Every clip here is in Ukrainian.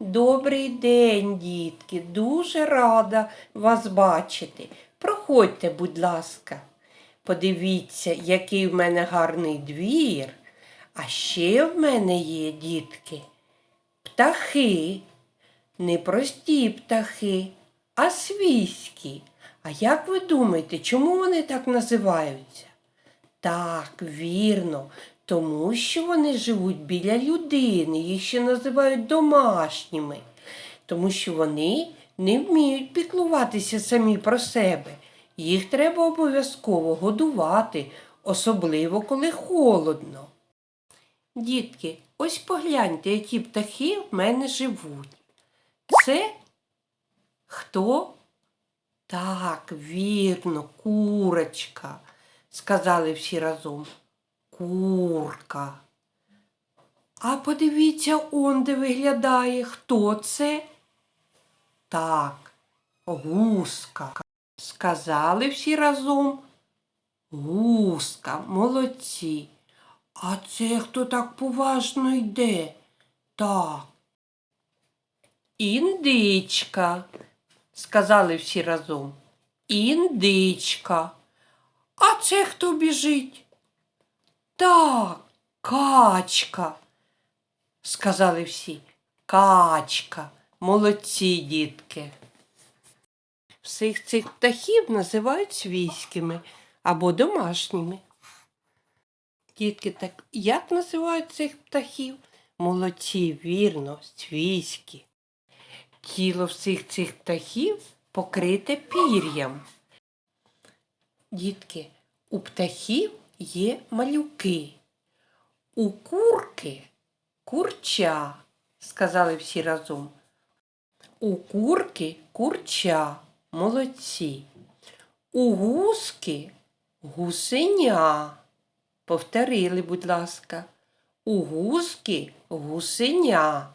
Добрий день, дітки. Дуже рада вас бачити. Проходьте, будь ласка. Подивіться, який в мене гарний двір. А ще в мене є, дітки, птахи. Не прості птахи, а свійські. А як ви думаєте, чому вони так називаються? Так, вірно, тому що вони живуть біля людини, їх ще називають домашніми, тому що вони не вміють піклуватися самі про себе. Їх треба обов'язково годувати, особливо коли холодно. Дітки, ось погляньте, які птахи в мене живуть. Це хто? Так, вірно, курочка, сказали всі разом. Курка. А подивіться, он де виглядає, хто це? Так, гуска. Сказали всі разом. Гуска, молодці. А це хто так поважно йде? Так. Індичка, сказали всі разом. Індичка. А це хто біжить? Так, качка, сказали всі. Качка, молодці дітки. Всіх цих птахів називають свійськими або домашніми. Дітки, так як називають цих птахів? Молодці, вірно, свійські. Тіло всіх цих птахів покрите пір'ям. Дітки, у птахів є малюки. У курки курча, сказали всі разом. У курки курча, молодці. У гуски гусеня. Повторили, будь ласка. У гуски гусеня.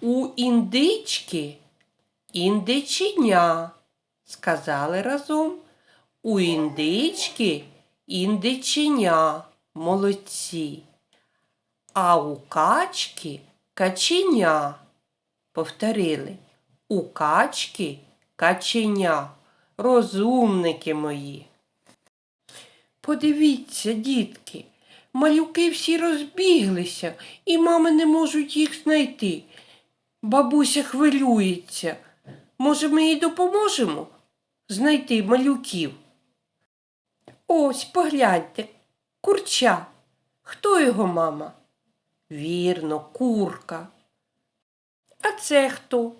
У індички індиченя. Сказали разом. У індички індиченя. Молодці. А у качки каченя. Повторили. У качки каченя. Розумники мої. Подивіться, дітки, малюки всі розбіглися, і мами не можуть їх знайти. Бабуся хвилюється. Може, ми їй допоможемо знайти малюків? Ось, погляньте, курча. Хто його мама? Вірно, курка. А це хто?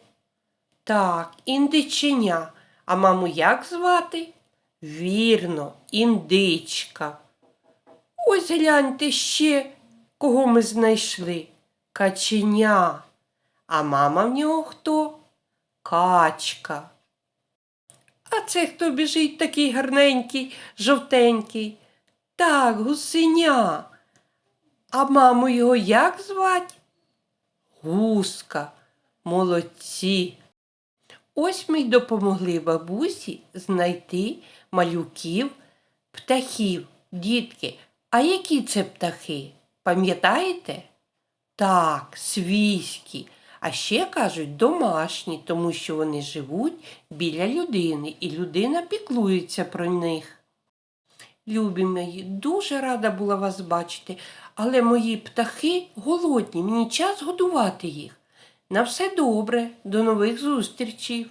Так, індиченя. А маму як звати? Вірно, індичка. Ось гляньте ще, кого ми знайшли. Каченя. А мама в нього хто? Качка. А це хто біжить такий гарненький, жовтенький? Так, гусеня. А маму його як звать? Гуска. Молодці. Ось ми й допомогли бабусі знайти малюків птахів. Дітки, а які це птахи? Пам'ятаєте? Так, свійські. А ще кажуть домашні, тому що вони живуть біля людини, і людина піклується про них. Любі мої, дуже рада була вас бачити, але мої птахи голодні, мені час годувати їх. На все добре, до нових зустрічей.